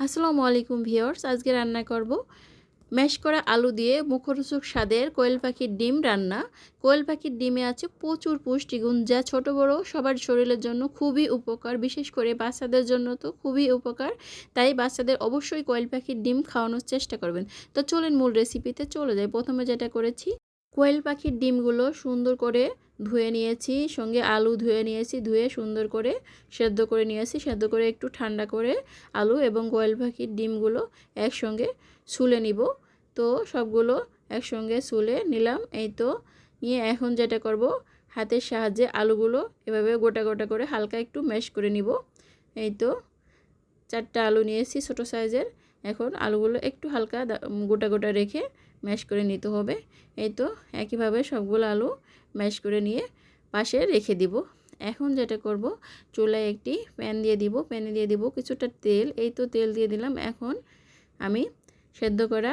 আসসালামু আলাইকুম ভিওর্স আজকে রান্না করব ম্যাশ করা আলু দিয়ে মুখরোচক স্বাদের কোয়েল পাখির ডিম রান্না। কোয়েল পাখির ডিমে আছে প্রচুর পুষ্টিগুণ যা ছোট বড় সবার শরীরের জন্য খুবই উপকার, বিশেষ করে বাচ্চাদের জন্য তো খুবই উপকার। তাই বাচ্চাদের অবশ্যই কোয়েল পাখির ডিম খাওয়ানোর চেষ্টা করবেন। তো চলেন মূল রেসিপিতে চলে যাই। প্রথমে যেটা করেছি, কোয়েল পাখির ডিমগুলো সুন্দর করে ধুয়ে নিয়েছি, সঙ্গে আলু ধুয়ে নিয়েছি, ধুয়ে সুন্দর করে সেদ্ধ করে নিয়েছি। সেদ্ধ করে একটু ঠান্ডা করে আলু এবং কোয়েল পাখির ডিমগুলো একসঙ্গে শুলে নিব। তো সবগুলো একসঙ্গে শুলে নিলাম। এই তো, নিয়ে এখন যেটা করব, হাতের সাহায্যে আলুগুলো এভাবে গোটা গোটা করে হালকা একটু ম্যাশ করে নিব। এই তো, চারটা আলু নিয়েছি ছোটো সাইজের। এখন আলুগুলো একটু হালকা গোটা গোটা রেখে ম্যাশ করে নিতে হবে। এই তো একইভাবে সবগুলো আলু ম্যাশ করে নিয়ে পাশে রেখে দিব। এখন যেটা করব, চুলায় একটি প্যান দিয়ে দিব। প্যানে দিয়ে দিব কিছুটা তেল। এই তো তেল দিয়ে দিলাম। এখন আমি সেদ্ধ করা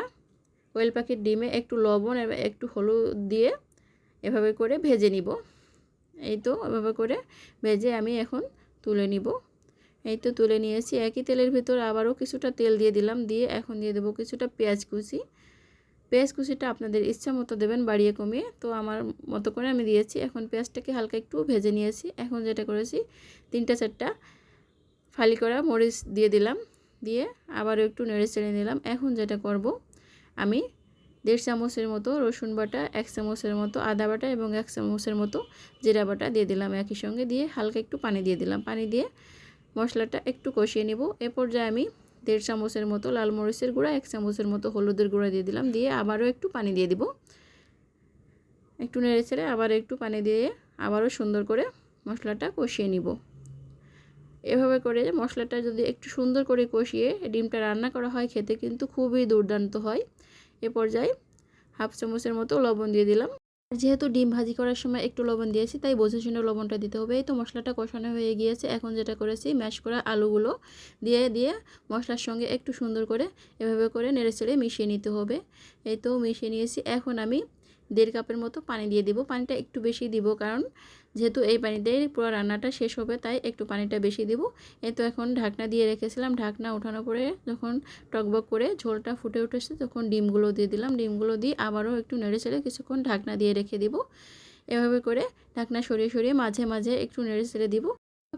কোয়েল পাখির ডিমে একটু লবণ এবং একটু হলুদ দিয়ে এভাবে করে ভেজে নিব। এই তো এভাবে করে ভেজে আমি এখন তুলে নিব। এই তো তুলে নিয়েছি। একই তেলের ভিতর আবারও কিছুটা তেল দিয়ে দিলাম, দিয়ে এখন দিয়ে দেবো কিছুটা পেঁয়াজ কুচি। পেঁয়াজ কুচিটা আপনাদের ইচ্ছা মতো দেবেন বাড়িয়ে কমিয়ে, তো আমার মতো করে আমি দিয়েছি। এখন পেঁয়াজটাকে হালকা একটু ভেজে নিয়েছি। এখন যেটা করেছি, তিনটা চারটা ফালি করা মরিচ দিয়ে দিলাম, দিয়ে আবারও একটু নেড়ে চেড়ে নিলাম। এখন যেটা করব, আমি দেড় চামচের মতো রসুন বাটা, এক চামচের মতো আদা বাটা এবং এক চামচের মতো জিরা বাটা দিয়ে দিলাম একই সঙ্গে। দিয়ে হালকা একটু পানি দিয়ে দিলাম। পানি দিয়ে মশলাটা একটু কষিয়ে নেব। এ পর্যায়ে আমি দেড় চামচের মতো লাল মরিচের গুঁড়া, এক চামচের মতো হলুদের গুঁড়া দিয়ে দিলাম। দিয়ে আবারও একটু পানি দিয়ে দিব। একটু নেড়ে ছেড়ে আবার একটু পানি দিয়ে আবারও সুন্দর করে মশলাটা কষিয়ে নিব। এভাবে করে মশলাটা যদি একটু সুন্দর করে কষিয়ে ডিমটা রান্না করা হয় খেতে কিন্তু খুবই দুর্দান্ত হয়। এ পর্যায়ে হাফ চামচের মতো লবণ দিয়ে দিলাম। যেহেতু ডিম ভাজি করার সময় একটু লবণ দিয়েছি, তাই বোঝার জন্য লবণটা দিতে হবে। এই তো মশলাটা কষানো হয়ে গিয়েছে। এখন যেটা করেছি, ম্যাশ করা আলুগুলো দিয়ে দিয়ে মশলার সঙ্গে একটু সুন্দর করে এভাবে করে নেড়ে চেড়ে মিশিয়ে নিতে হবে। এই তো মিশিয়ে নিয়েছি। এখন আমি দেড় কাপের মতো পানি দিয়ে দিব। পানিটা একটু বেশি দিব কারণ যেহেতু এই পানিতেই পুরো রান্নাটা শেষ হবে, তাই একটু পানিটা বেশি দিব। এই তো এখন ঢাকনা দিয়ে রেখেছিলাম। ঢাকনা ওঠানো পরে যখন টকবক করে ঝোলটা ফুটে উঠেছে, তখন ডিমগুলো দিয়ে দিলাম। ডিমগুলো দিয়ে আবারও একটু নেড়ে চেড়ে কিছুক্ষণ ঢাকনা দিয়ে রেখে দিব। এভাবে করে ঢাকনা সরিয়ে সরিয়ে মাঝে মাঝে একটু নেড়ে চেড়ে দিব।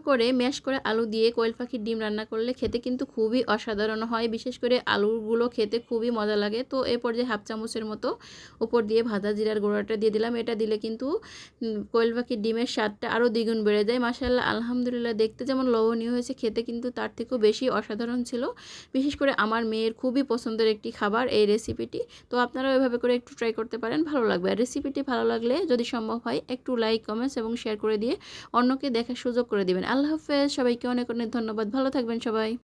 করে ম্যাশ করে আলু দিয়ে কোয়েল পাখির ডিম রান্না করলে খেতে কিন্তু খুবই অসাধারণ হয়। বিশেষ করে আলুগুলো খেতে খুবই মজা লাগে। তো এ পর্যায়ে হাফ চামচের মতো উপর দিয়ে ভাজা জিরার গোড়াটা দিয়ে দিলাম। এটা দিলে কিন্তু কোয়েল পাখির ডিমের স্বাদটা আরও দ্বিগুণ বেড়ে যায়। মাসাল্লাহ আলহামদুলিল্লাহ, দেখতে যেমন লবণীয় হয়েছে, খেতে কিন্তু তার থেকেও বেশি অসাধারণ ছিল। বিশেষ করে আমার মেয়ের খুবই পছন্দের একটি খাবার এই রেসিপিটি। তো আপনারাও এভাবে করে একটু ট্রাই করতে পারেন, ভালো লাগবে। আর রেসিপিটি ভালো লাগলে যদি সম্ভব হয়, একটু লাইক কমেন্টস এবং শেয়ার করে দিয়ে অন্যকে দেখার সুযোগ করে দেবেন। আল্লাহ হাফেজ। সবাইকে অনেক অনেক ধন্যবাদ। ভালো থাকবেন সবাই।